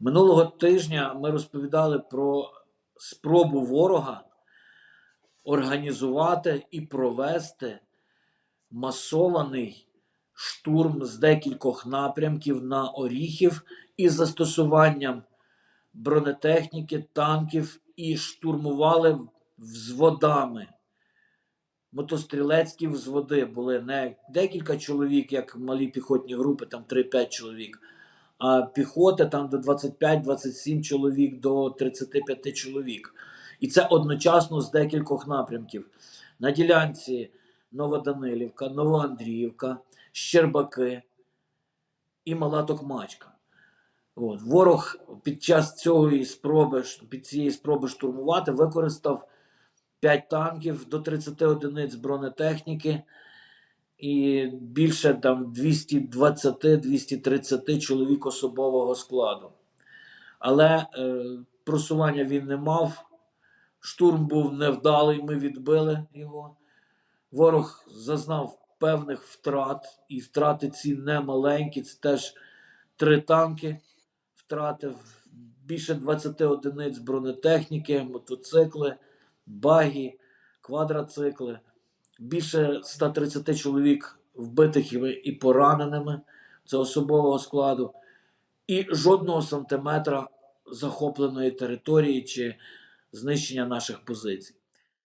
Минулого тижня ми розповідали про спробу ворога організувати і провести масований штурм з декількох напрямків на Оріхів із застосуванням бронетехніки, танків і штурмували взводами. Мотострілецькі взводи були не декілька чоловік, як малі піхотні групи, там 3-5 чоловік, а піхота там до 25-27 чоловік до 35 чоловік. І це одночасно з декількох напрямків. На ділянці Новоданилівка, Новоандріївка, Щербаки і Мала Токмачка. От. Ворог під час цієї спроби, під цієї спроби штурмувати використав 5 танків до 30 одиниць бронетехніки і більше там 220-230 чоловік особового складу. Але е, просування він не мав. Штурм був невдалий, ми відбили його. Ворог зазнав певних втрат, і втрати ці немаленькі. Це теж три танки втратив, більше 20 одиниць бронетехніки, мотоцикли, багі, квадроцикли, більше 130 чоловік вбитих і- пораненими. Це особового складу. І жодного сантиметра захопленої території чи знищення наших позицій.